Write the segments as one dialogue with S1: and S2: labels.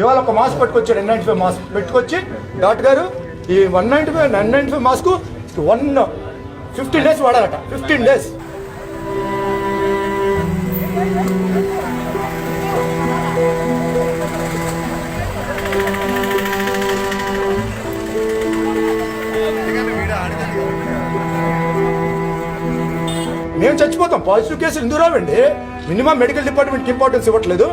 S1: ఇవాళ ఒక మాస్క్ పట్టుకొచ్చాడు ఎన్ నైన్టీ ఫైవ్ మాస్క్ పెట్టుకొచ్చి డాక్టర్ గారు ఈ one ninety five nine ninety five mask one fifteen days వాడాలట fifteen days. మేము చచ్చిపోతాం. పాజిటివ్ కేసులు ఎందుకు రావండి? మినిమం మెడికల్ డిపార్ట్మెంట్కి ఇంపార్టెన్స్ ఇవ్వట్లేదు.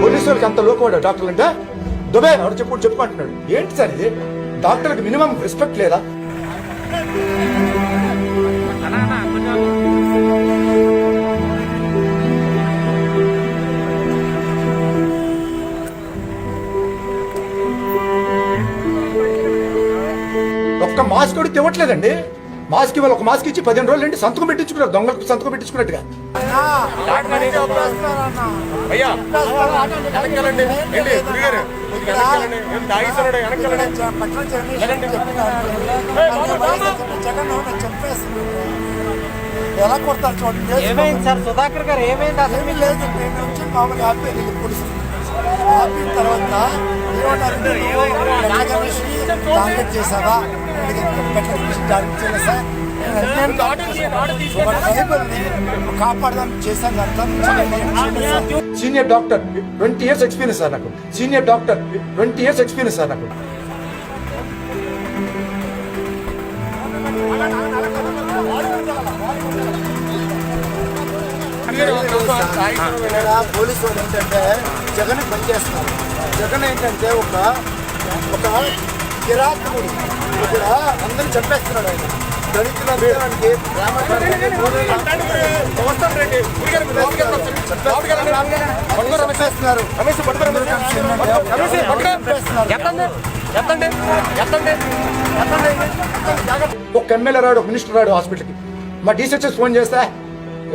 S1: పోలీసులకి అంత లోకవాడు డాక్టర్లు అంటే? దుబాయ్ ఎవరు చెప్పు చెప్పుకుంటున్నాడు ఏంటి సార్ ఇది? డాక్టర్కి మినిమం రెస్పెక్ట్ లేదా? ఒక్క మాస్క్ కూడా ఇవ్వట్లేదండి. మాస్క్ ఇవాళ ఒక మాస్క్ ఇచ్చి పదిహేను రోజులు ఏంటి? సంతకం పెట్టించుకున్నారు దొంగలకు సంతకం పెట్టించుకున్నట్టుగా.
S2: అయ్యా వెనకాలండి ఏంటి గురిగారు
S3: ఎలా కొడతారు చూడండి
S4: ఏమైంది సార్? సుధాకర్ గారు ఏమైంది? అసలు
S3: లేదు. నేను వచ్చి మామూలుగా ఆపేది పోలీసు ఆపిన తర్వాత ఏమన్నారు నాగమనిషిని టార్గెట్ చేయలేదు సార్ అర్థం
S1: senior doctor twenty years experience sir నాకు senior doctor twenty years experience sir నాకు
S3: పోలీసు వాళ్ళు ఏంటంటే జగన్ పనిచేస్తున్నారు. జగన్ ఏంటంటే ఒక ఒక కిరాతకుడు. ఇక్కడ అందరిని చంపేస్తున్నాడు ఆయన. దళితుల ఉద్యోగానికి, గ్రామానికి, చంపేస్తున్నారు.
S1: ఒక ఎమ్మెల్యే రాడు ఒక మినిస్టర్ రాడు హాస్పిటల్కి. మా డీసెచ్ఎస్ ఫోన్ చేస్తా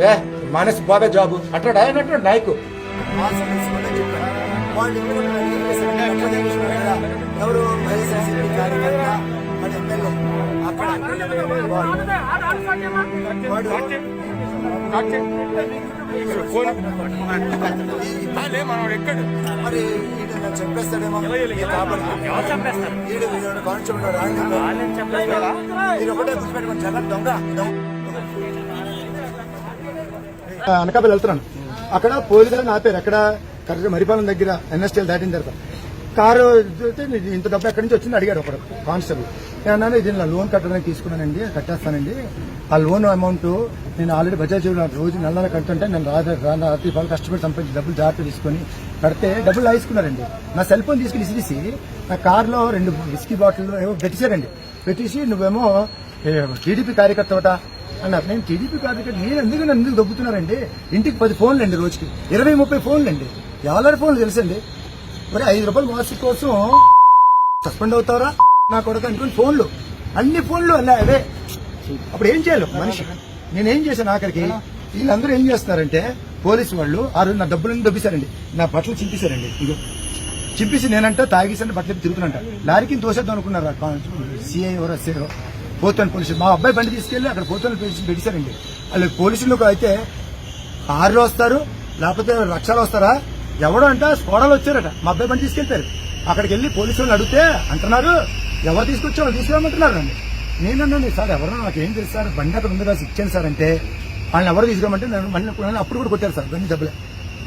S1: ఏ మానేసి బాబే జాబు. అంటాడు ఆయన అంటాడు నాయకు.
S3: వాళ్ళు ఎవరు వైఎస్ఆర్సీపీ కార్యకర్త మన ఎమ్మెల్యే అక్కడ మరి వీడు కానిస్టేబుల్ రాండి ఒకటే గుర్తుపెట్టుకోండి జగన్ దొంగ
S1: అనకాపల్లి వెళ్తున్నాను. అక్కడ పోలీసులను ఆపారు. అక్కడ కరెక్ట్ మరిపాలెం దగ్గర ఎన్ఎస్టీఎల్ దాటిన తర్వాత. కారు ఇంత డబ్బు ఎక్కడి నుంచి వచ్చింది అడిగారు ఒకడు కానిస్టేబుల్. నేను అన్నాను ఇది నా లోన్ కట్టడానికి తీసుకున్నానండి కట్టేస్తానండి. ఆ లోన్ అమౌంట్ నేను ఆల్రెడీ బజాజ్ రోజు నెల నెల కడుతుంటే నేను రాత్రి రాత్రి పలు కష్టపడి సంపాదించి డబ్బులు జాగ్రత్త తీసుకొని కడితే డబ్బులు లాగేసుకున్నారండి నా సెల్ ఫోన్ తీసుకుని ఇసిరిసి నా కార్లో రెండు విస్కీ బాటిల్ ఏవో పెట్టేశారండి. పెట్టేసి నువ్వేమో టీడీపీ కార్యకర్తవట అండ్ అసలు టీడీపీ కార్యకర్త నేను ఎందుకు నన్ను ఎందుకు దొబ్బుతున్నారండి? ఇంటికి పది ఫోన్లు అండి రోజుకి. ఇరవై ముప్పై ఫోన్లు అండి. ఎవరి ఫోన్లు తెలుసండి. మరి ఐదు రూపాయలు మాసిక్ కోసం సస్పెండ్ అవుతారా? నా కొడుకు అనుకుని ఫోన్లు. అన్ని ఫోన్లు అలా అవే. అప్పుడు ఏం చేయాలి మనిషి? నేనేం చేశాను ఆఖరికి? వీళ్ళందరూ ఏం చేస్తున్నారంటే పోలీసు వాళ్ళు ఆ రోజు నా డబ్బులన్నీ దొబ్బిశారండి నా బట్టలు చింపేశారండి. ఇగో చింపేసి నేనంట తాగేసాను బట్టలు తిరుగుతున్నంట లారీకి దోసేద్దాం అనుకున్నారు? సిఐ ఎవరో ఎస్ఐ పోతాను పోలీసులు మా అబ్బాయి బండి తీసుకెళ్ళి అక్కడ పోతాను పెట్టేశారండి వాళ్ళు పోలీసులు అయితే కారులో వస్తారు లేకపోతే రక్షలు వస్తారా? ఎవడో అంట స్కోడాలు వచ్చారట. మా అబ్బాయి బండి తీసుకెళ్తారు. అక్కడికి వెళ్ళి పోలీసు వాళ్ళు అడిగితే అంటున్నారు ఎవరు తీసుకొచ్చి తీసుకురామంటున్నారు అండి నేనన్నాను సార్ ఎవరన్నా నాకు ఏం తెలుసు సార్? బండి అక్కడ ఉంది రాసి ఇచ్చాను సార్ అంటే. వాళ్ళని ఎవరు తీసుకురామంటే నేను మళ్ళీ అప్పుడు కూడా కొట్టారు సార్ బండి దెబ్బలే.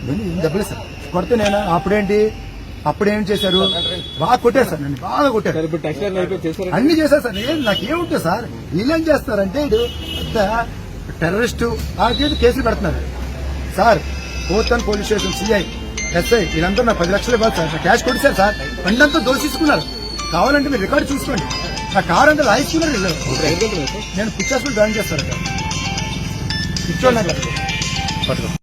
S1: బండి ఏం దెబ్బలే సార్. కొడితే నేను అప్పుడేంటి? అప్పుడేం చేశారు? బాగా కొట్టారు సార్ నన్ను బాగా కొట్టారు. అన్ని చేశారు సార్. ఏం నాకేముంటుంది సార్? వీళ్ళేం చేస్తారంటే ఇటు పెద్ద టెర్రరిస్టు ఆ చేతి కేసులు పెడుతున్నారు. Sir Pothan police station CI SI వీళ్ళందరూ నాకు పది లక్షలు ఇవ్వాలి సార్. క్యాష్ కొట్టారు సార్. బండి అంతా దోషిస్తున్నారు కావాలంటే మీరు రికార్డు చూసుకోండి. నా కార్ అంతా లాయించుకున్నారు నేను పిక్చర్స్ జాయిన్ చేస్తాను పిచ్చోళ్ళు నాకు